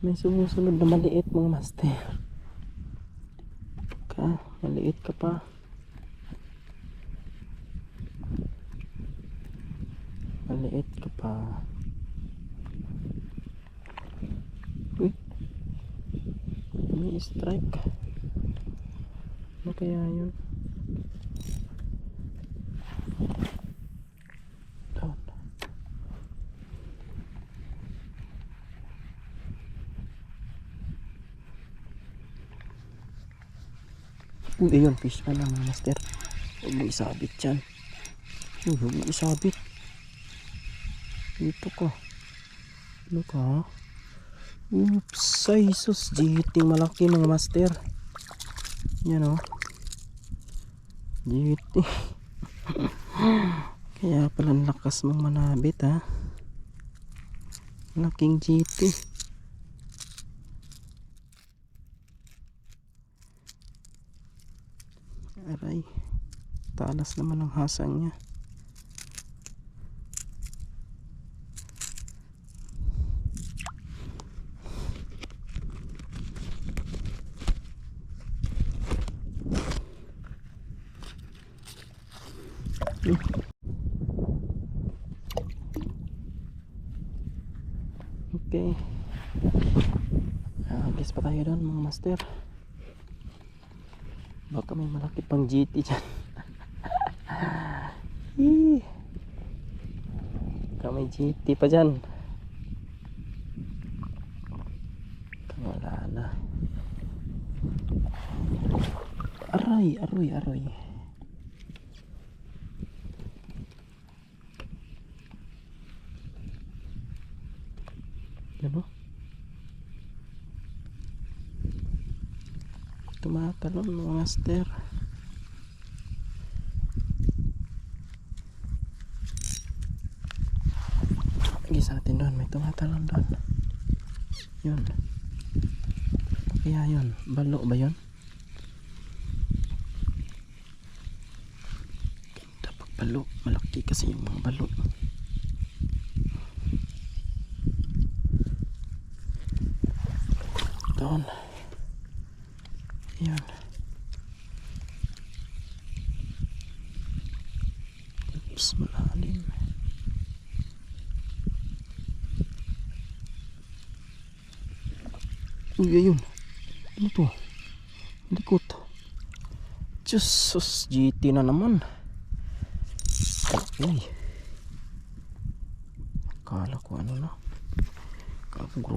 May sumusunod na maliit mga master. Ka, maliit ka pa. Maliit ka pa. Uy. May strike. Ano kaya yun? Down. Uy, ayun, fish pa lang, master. Huwag mo isabit yan. Huwag mo isabit. Dito ka. Ano ka? Oops, ay sus, jiting malaki mga master. Yan o. Jiting. Kaya pala lakas mong manabit ha. Laking jiting. Aray. Talas naman ang hasang niya. Okay. Ah, guess pa tayo doon mga master. Baka may malaki pang GT dyan. Baka may GT pa dyan. Wala na. Aray, aroy, aroy. Ano? Tumatalon mga master. Lagi sa atin doon, may tumatalon doon. Yun. Kaya yun, balo ba yun? Ganda pag balo, malaki kasi yung mga balo. Doon. Yan. Oops, malalim. Uy, ayun. Ano to? Likot. Diyos, sus, GT na naman. Okay. Akala ko ano na. Akala ko